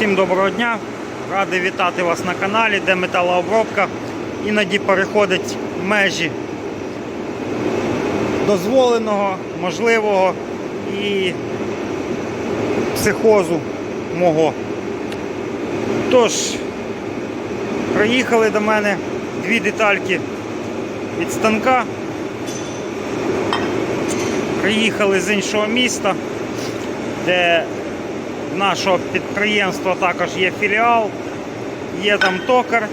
Всім доброго дня! Радий вітати вас на каналі, де металообробка іноді переходить межі дозволеного, можливого і психозу мого. Тож, приїхали до мене дві детальки від станка. Приїхали з іншого міста, де нашого підприємства також є філіал, є там токар,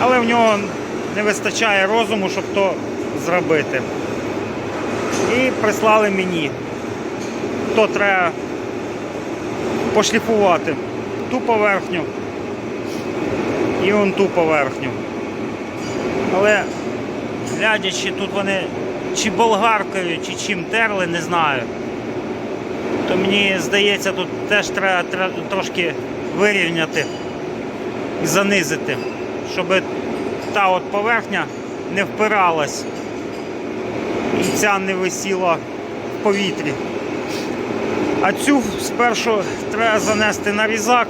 але в нього не вистачає розуму, щоб то зробити. І прислали мені. То треба пошліфувати ту поверхню і он ту поверхню. Але глядячи, тут вони чи болгаркою, чи чим терли, не знаю. То мені здається, тут теж треба, трошки вирівняти і занизити, щоб та от поверхня не впиралась і ця не висіла в повітрі. А цю спершу треба занести на різак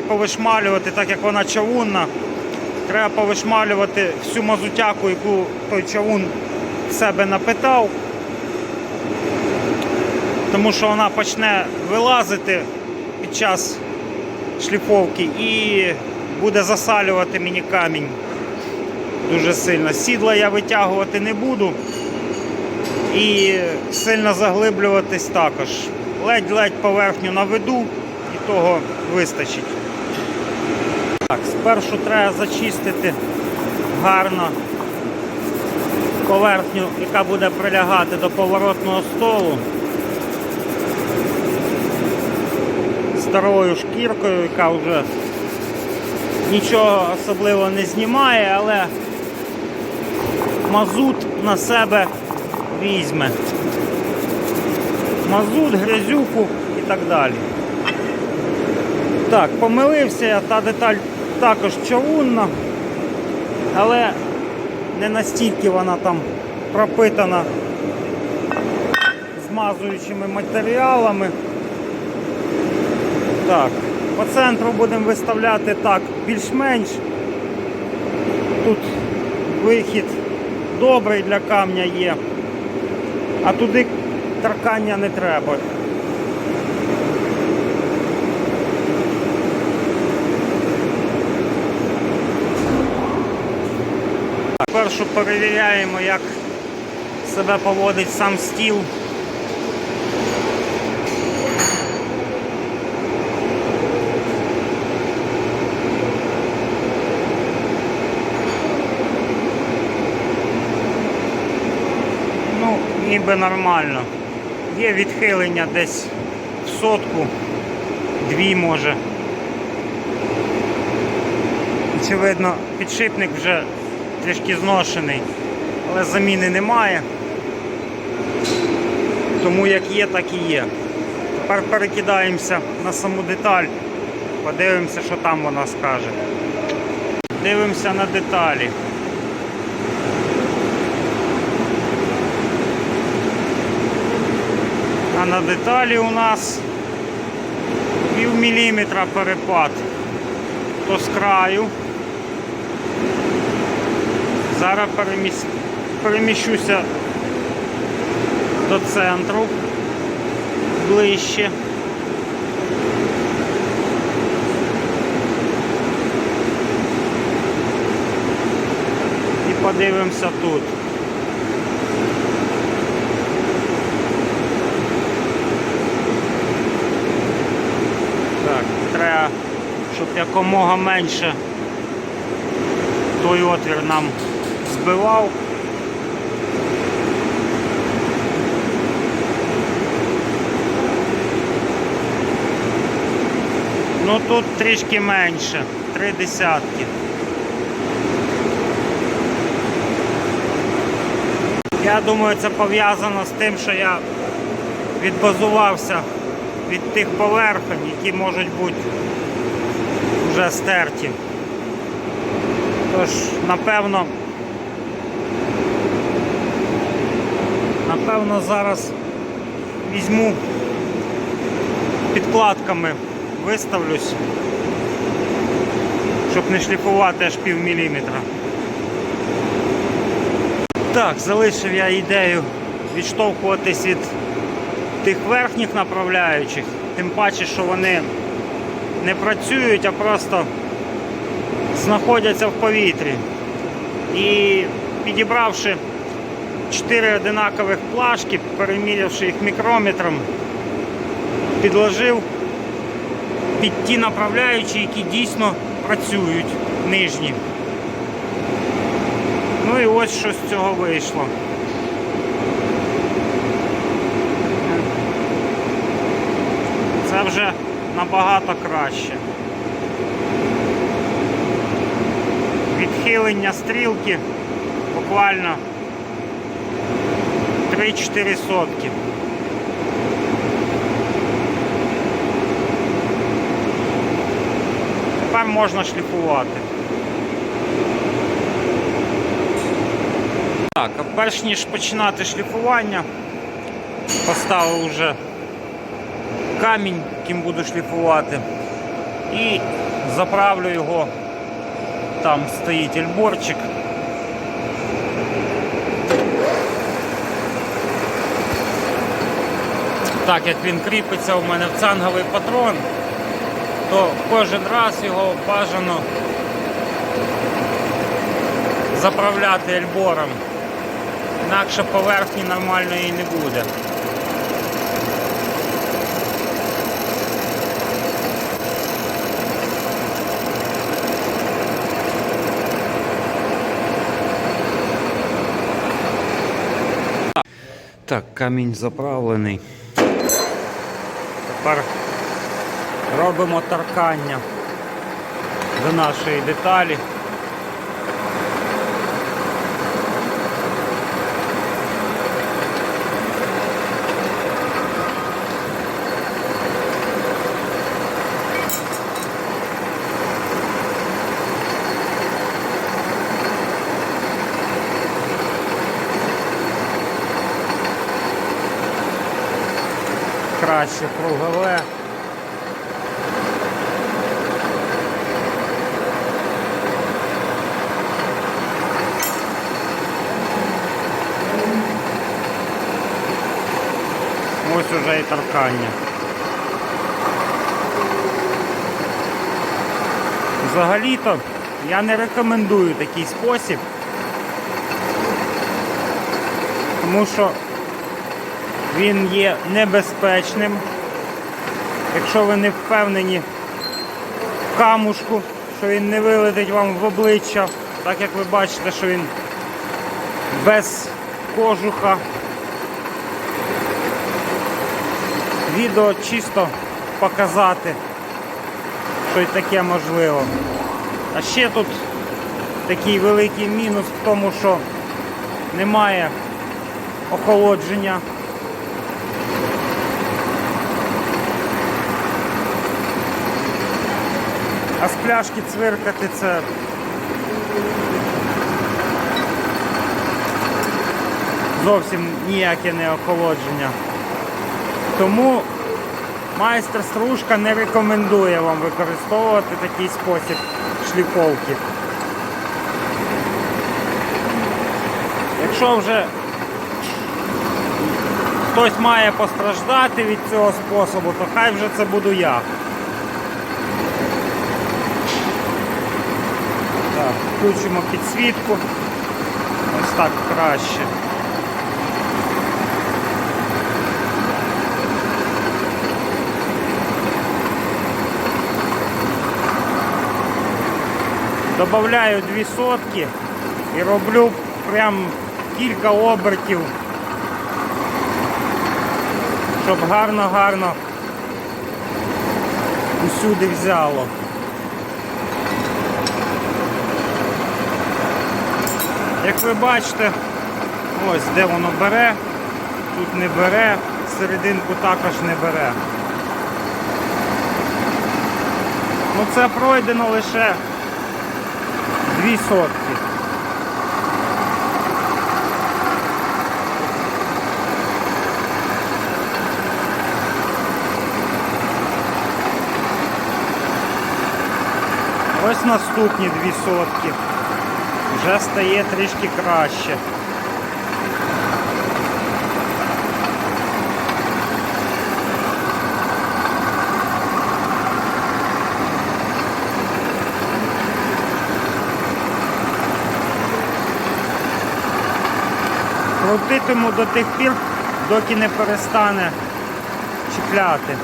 і повишмалювати, так як вона чавунна. Треба повишмалювати всю мазутяку, яку той чавун в себе напитав, тому що вона почне вилазити під час шліфовки і буде засалювати мені камінь дуже сильно. Сідла я витягувати не буду і сильно заглиблюватись також. Ледь-ледь поверхню наведу і того вистачить. Так, спершу треба зачистити гарно поверхню, яка буде прилягати до поворотного столу старою шкіркою, яка вже нічого особливо не знімає, але мазут на себе візьме. Мазут, грязюку і так далі. Так, помилився я, та деталь також човунна, але не настільки вона там пропитана змазуючими матеріалами. Так, по центру будемо виставляти так більш-менш. Тут вихід добрий для камня є, а туди торкання не треба. Першу перевіряємо, як себе поводить сам стіл. Ну, ніби нормально. Є відхилення десь в сотку, дві може. Очевидно, підшипник вже трішки зношений, але заміни немає. Тому як є, так і є. Тепер перекидаємося на саму деталь, подивимося, що там вона скаже. Дивимося на деталі. На деталі у нас пів міліметра перепад. То з краю. Зараз переміс... переміщуся до центру ближче. І подивимося тут. Так, треба, щоб якомога менше той отвір нам збивав. Ну тут трішки менше, три десятки. Я думаю, це пов'язано з тим, що я відбазувався від тих поверхонь, які можуть бути вже стерті. Тож, напевно, напевно, зараз візьму підкладками виставлюсь, щоб не шліфувати аж пів міліметра. Так, залишив я ідею відштовхуватись від тих верхніх направляючих, тим паче, що вони не працюють, а просто знаходяться в повітрі. І підібравши чотири одинакових плашки, перемірявши їх мікрометром, підложив під ті направляючі, які дійсно працюють нижні. Ну і ось що з цього вийшло. Це вже набагато краще. Відхилення стрілки буквально 3-4 сотки. Тепер можна шліфувати. Так, а перш ніж починати шліфування, поставив вже камінь, яким буду шліфувати, і заправлю його. Там стоїть ельборчик. Так як він кріпиться у мене в цанговий патрон, то кожен раз його бажано заправляти ельбором. Інакше поверхні нормальної не буде. Так, камінь заправлений. Тепер робимо таркання до нашої деталі. Краще кругове. Ось уже і торкання. Взагалі-то я не рекомендую такий спосіб, тому що він є небезпечним. Якщо ви не впевнені в камушку, що він не вилетить вам в обличчя, так як ви бачите, що він без кожуха. Відео чисто показати, що й таке можливо. А ще тут такий великий мінус в тому, що немає охолодження. А з пляшки цвиркати це зовсім ніяке не охолодження. Тому майстер стружка не рекомендує вам використовувати такий спосіб шліфовки. Якщо вже хтось має постраждати від цього способу, то хай вже це буду я. Так, включимо підсвітку. Ось так краще. Добавляю дві сотки і роблю прям кілька обертів, щоб гарно-гарно усюди взяло. Як ви бачите, ось де воно бере, тут не бере, серединку також не бере. Ну це пройдено лише дві сотки. Плюс наступні дві сотки. Вже стає трішки краще. Крутитиму до тих пір, доки не перестане чіпляти.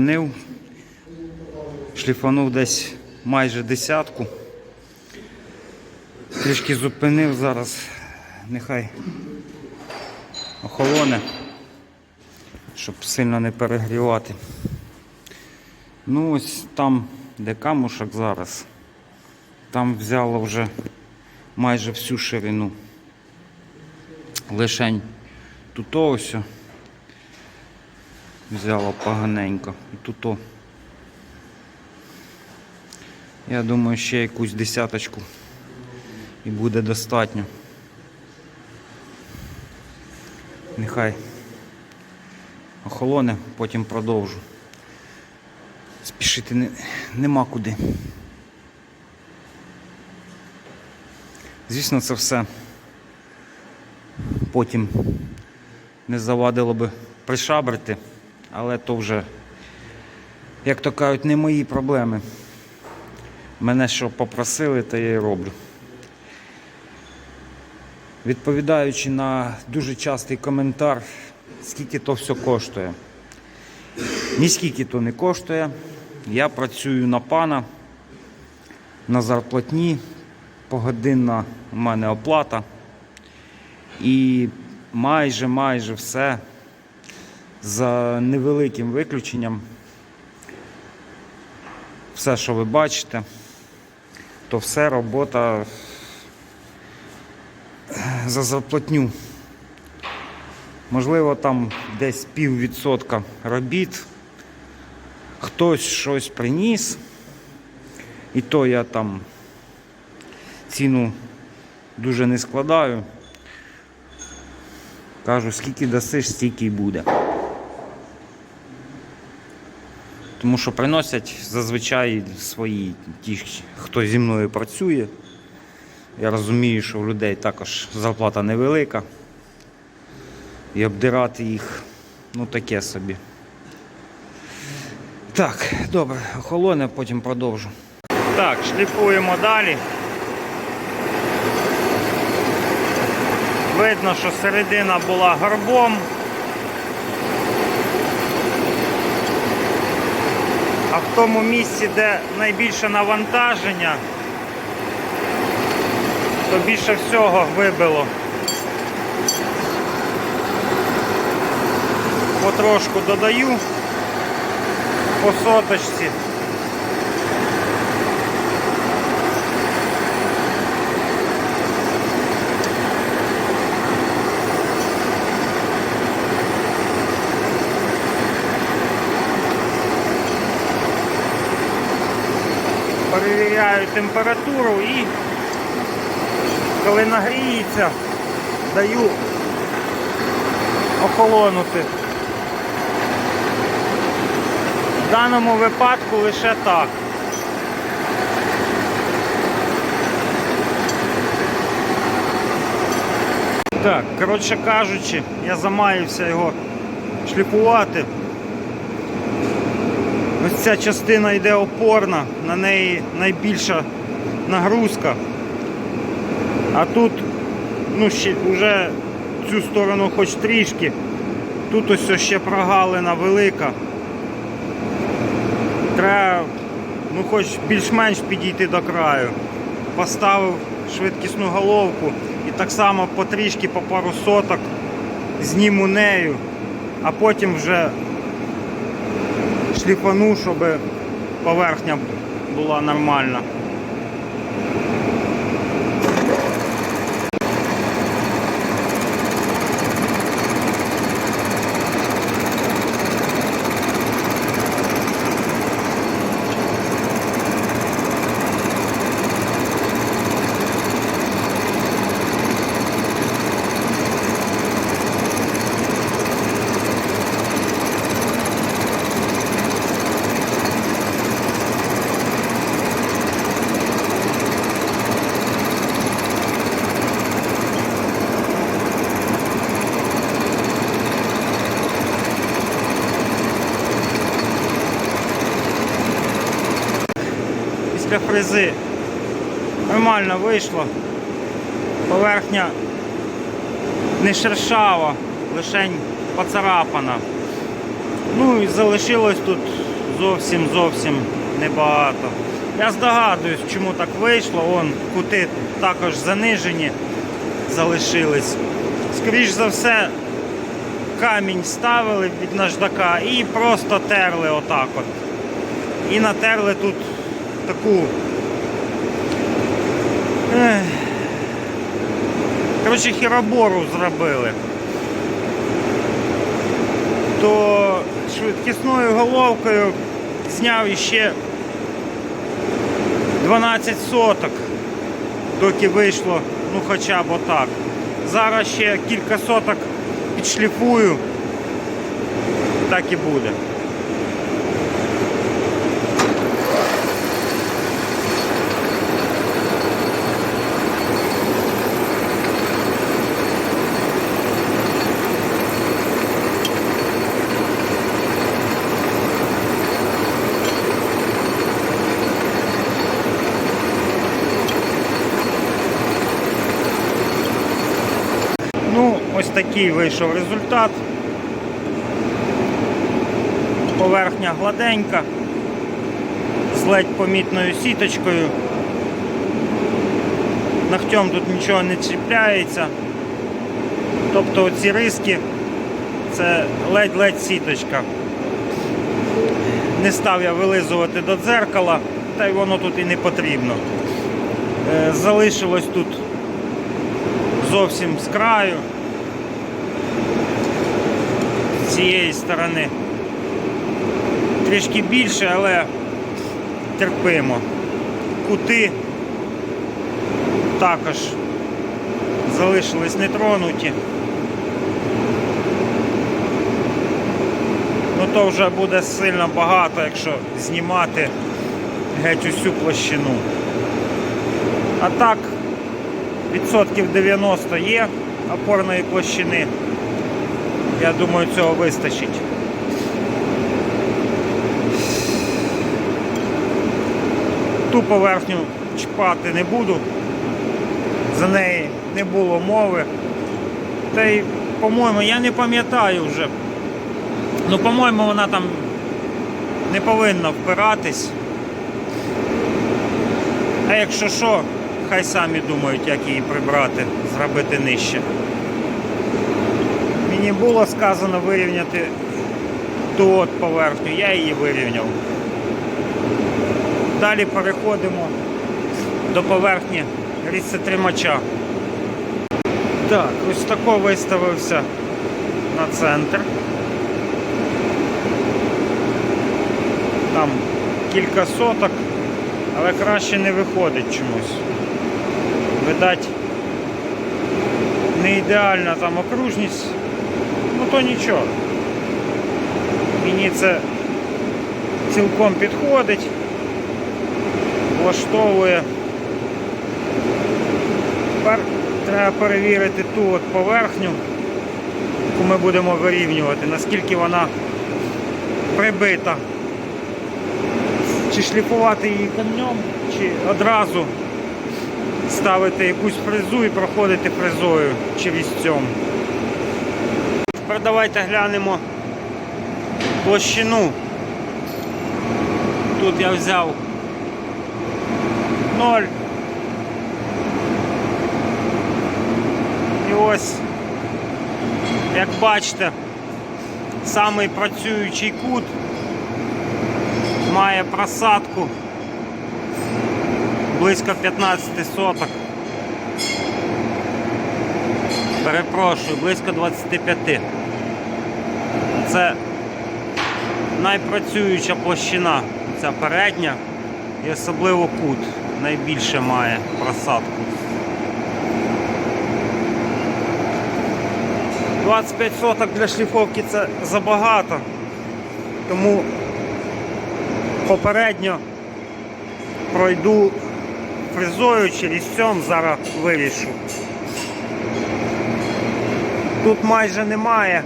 Зупинив, шліфанув десь майже десятку. Трішки зупинив зараз, нехай охолоне, щоб сильно не перегрівати. Ну ось там, де камушок зараз, там взяло вже майже всю ширину. Лишень тут ось взяло поганенько. І тут. о. Я думаю, ще якусь десяточку і буде достатньо. Нехай охолоне, потім продовжу. Спішити не, нема куди. Звісно, це все потім не завадило би пришабрити, але то вже, як то кажуть, не мої проблеми. Мене що попросили, то я і роблю. Відповідаючи на дуже частий коментар, скільки то все коштує. Ні скільки то не коштує. Я працюю на пана, на зарплатні, погодинна у мене оплата. І майже майже все за невеликим виключенням. Все, що ви бачите, то все робота за зарплатню. Можливо, там десь піввідсотка робіт. Хтось щось приніс. І то я там ціну дуже не складаю. Кажу, скільки дасиш, стільки й буде. Тому що приносять зазвичай свої ті, хто зі мною працює. Я розумію, що у людей також зарплата невелика. І обдирати їх, ну таке собі. Так, добре, охолоне, потім продовжу. Так, шліфуємо далі. Видно, що середина була горбом. А в тому місці, де найбільше навантаження, то більше всього вибило. Потрошку додаю по соточці. Перевіряю температуру і коли нагріється, даю охолонути. В даному випадку лише так. Так, коротше кажучи, я замаюся його шліфувати. Ось ця частина йде опорна, на неї найбільша нагрузка. А тут ну, ще вже цю сторону хоч трішки. Тут ось ще прогалина велика. Треба ну, хоч більш-менш підійти до краю. Поставив швидкісну головку і так само потрішки по пару соток зніму нею, а потім вже шліфану, щоб поверхня була нормальна. Фрези нормально вийшло. Поверхня не шершава, лишень поцарапана. Ну і залишилось тут зовсім зовсім небагато. Я здогадуюсь, чому так вийшло. Вон кути також занижені залишились. Скоріш за все, камінь ставили від наждака і просто терли отак от. І натерли тут таку. Коротше, хіробору зробили. То швидкісною головкою зняв іще 12 соток, доки вийшло, ну хоча б отак. Зараз ще кілька соток підшліфую, так і буде. Ну, ось такий вийшов результат. Поверхня гладенька, з ледь помітною сіточкою. Ногтем тут нічого не чіпляється. Тобто оці риски це ледь-ледь сіточка. Не став я вилизувати до дзеркала, та й воно тут і не потрібно. Е, Залишилось тут зовсім з краю. З цієї сторони. Трішки більше, але терпимо. Кути також залишились нетронуті. Ну то вже буде сильно багато, якщо знімати геть усю площину. А так, відсотків 90 є опорної площини. Я думаю, цього вистачить. Ту поверхню чіпати не буду. За неї не було мови. Та й, по-моєму, я не пам'ятаю вже. Ну, по-моєму, вона там не повинна впиратись. А якщо що, хай самі думають, як її прибрати, зробити нижче. Мені було сказано вирівняти ту от поверхню, я її вирівняв. Далі переходимо до поверхні різцетримача. Так, ось тако виставився на центр. Там кілька соток, але краще не виходить чомусь. Видать, не ідеальна там окружність, то нічого. Мені це цілком підходить, влаштовує. Тепер треба перевірити ту от поверхню, яку ми будемо вирівнювати, наскільки вона прибита. Чи шліфувати її камнем, чи одразу ставити якусь фрезу і проходити фрезою чи візцем. Давайте глянемо площину. Тут я взяв 0. І ось, як бачите, самий працюючий кут має просадку близько 15 соток. Перепрошую, близько 25. Це найпрацююча площина, ця передня і особливо кут найбільше має просадку. 25 соток для шліфовки це забагато, тому попередньо пройду фрезою чи різцем, зараз вирішу. Тут майже немає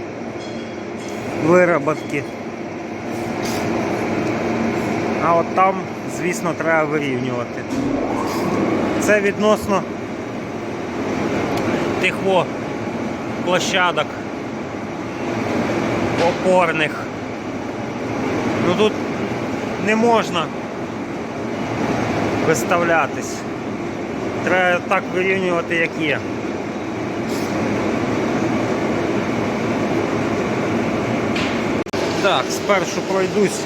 вироботки. А от там, звісно, треба вирівнювати. Це відносно тих площадок опорних. Ну тут не можна виставлятись. Треба так вирівнювати, як є. Так, спершу пройдусь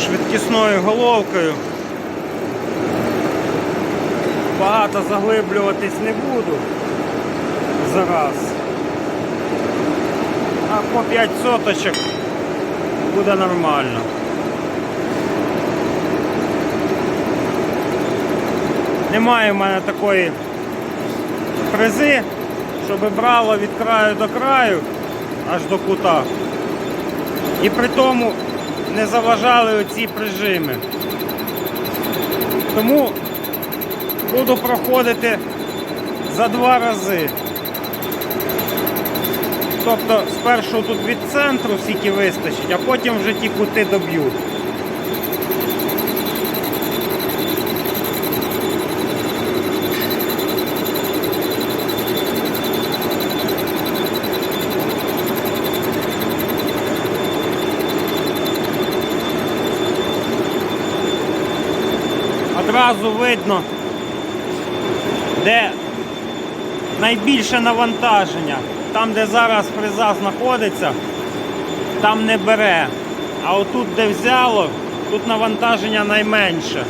швидкісною головкою. Багато заглиблюватись не буду зараз. А по 5 соточок буде нормально. Немає в мене такої фрези, щоб брало від краю до краю аж до кута. І при тому не заважали оці прижими. Тому буду проходити за два рази. Тобто спершу тут від центру скільки вистачить, а потім вже ті кути доб'ю. Одразу видно, де найбільше навантаження. Там, де зараз фреза знаходиться, там не бере. А отут, де взяло, тут навантаження найменше.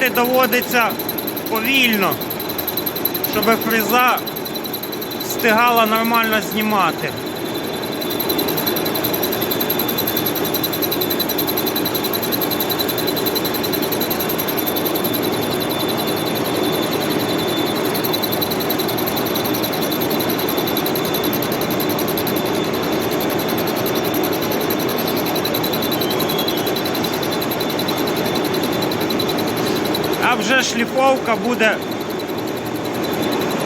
Крутити доводиться повільно, щоб фреза встигала нормально знімати. А шліфовка буде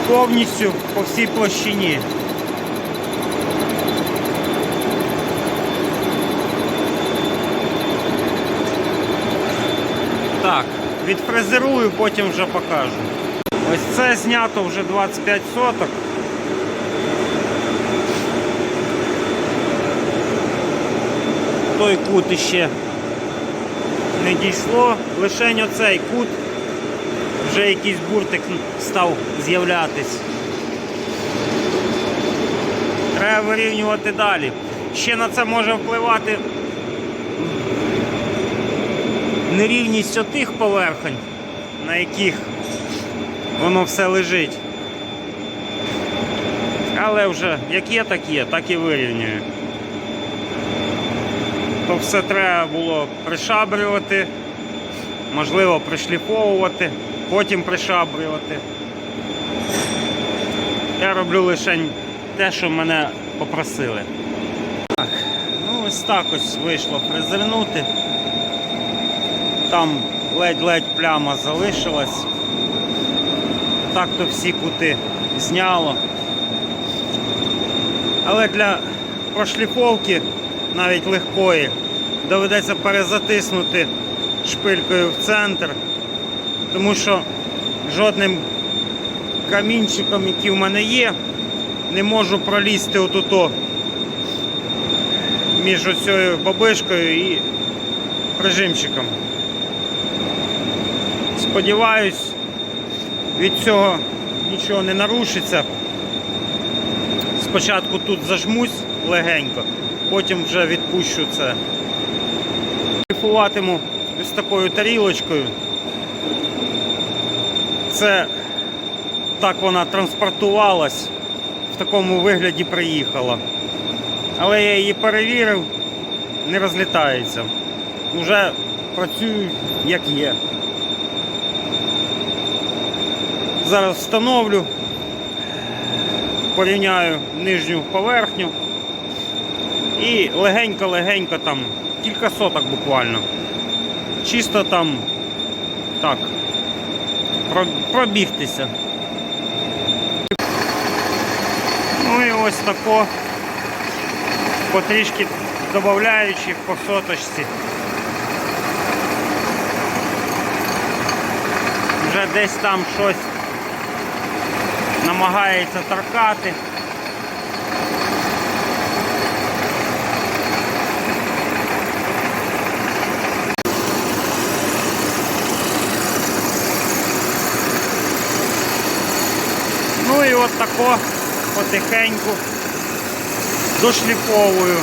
повністю по всій площині. Так, відфрезерую, потім вже покажу. Ось це знято вже 25 соток. Той кут іще не дійшло, лише оцей кут вже якийсь буртик став з'являтись. Треба вирівнювати далі. Ще на це може впливати нерівність отих поверхонь, на яких воно все лежить. Але вже як є, так є, так і вирівнюю. То все треба було пришабрювати, можливо, пришліфовувати, потім пришабрювати. Я роблю лише те, що мене попросили. Так, ну ось так ось вийшло фрезернути. Там ледь-ледь пляма залишилась. Так то всі кути зняло. Але для прошліфовки навіть легкої, доведеться перезатиснути шпилькою в центр, тому що жодним камінчиком, який в мене є, не можу пролізти отуто між оцією бабишкою і прижимчиком. Сподіваюсь, від цього нічого не нарушиться. Спочатку тут зажмусь легенько, потім вже відпущу це. Шліфуватиму ось такою тарілочкою. Це отак вона транспортувалась, в такому вигляді приїхала. Але я її перевірив, не розлітається. Уже працюють як є. Зараз встановлю, порівняю нижню поверхню і легенько-легенько там, кілька соток буквально. Чисто там так, пробігтися. Ну і ось тако, потрішки додаючи по соточці. Вже десь там щось намагається торкати. Ну і от тако потихеньку дошліфовую.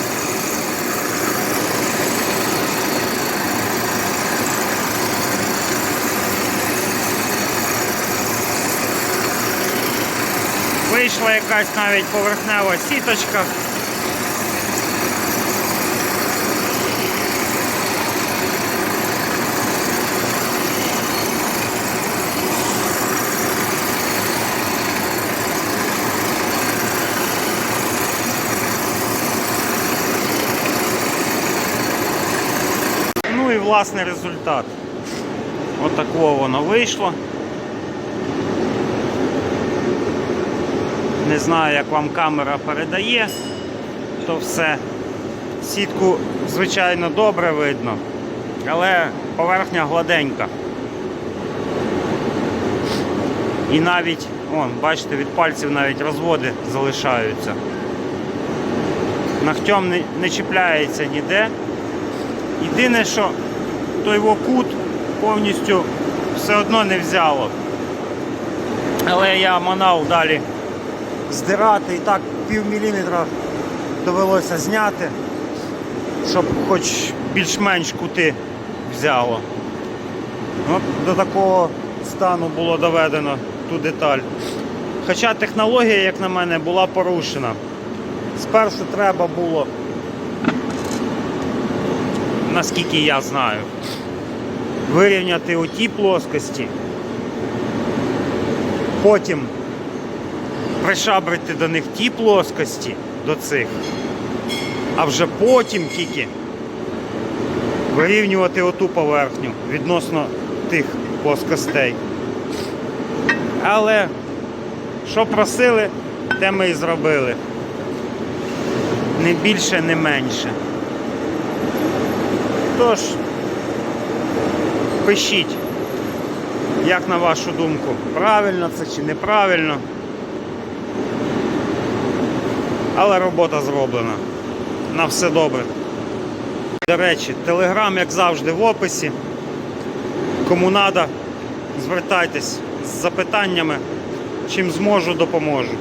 Вийшла якась навіть поверхнева сіточка. Власне результат. Отаково воно вийшло. Не знаю, як вам камера передає, то все. Сітку, звичайно, добре видно, але поверхня гладенька. І навіть, вон, бачите, від пальців навіть розводи залишаються. Ногтем не, не чіпляється ніде. Єдине, що той його кут повністю все одно не взяло. Але я манав далі здирати і так пів міліметра довелося зняти, щоб хоч більш-менш кути взяло. От до такого стану було доведено ту деталь. Хоча технологія, як на мене, була порушена. Спершу треба було, наскільки я знаю, вирівняти оті плоскості, потім пришабрити до них ті плоскості до цих, а вже потім тільки вирівнювати оту поверхню відносно тих плоскостей. Але що просили, те ми і зробили. Не більше, не менше. Тож, пишіть, як на вашу думку, правильно це чи неправильно. Але робота зроблена. На все добре. До речі, телеграм, як завжди, в описі. Кому треба, звертайтесь з запитаннями. Чим зможу, допоможу.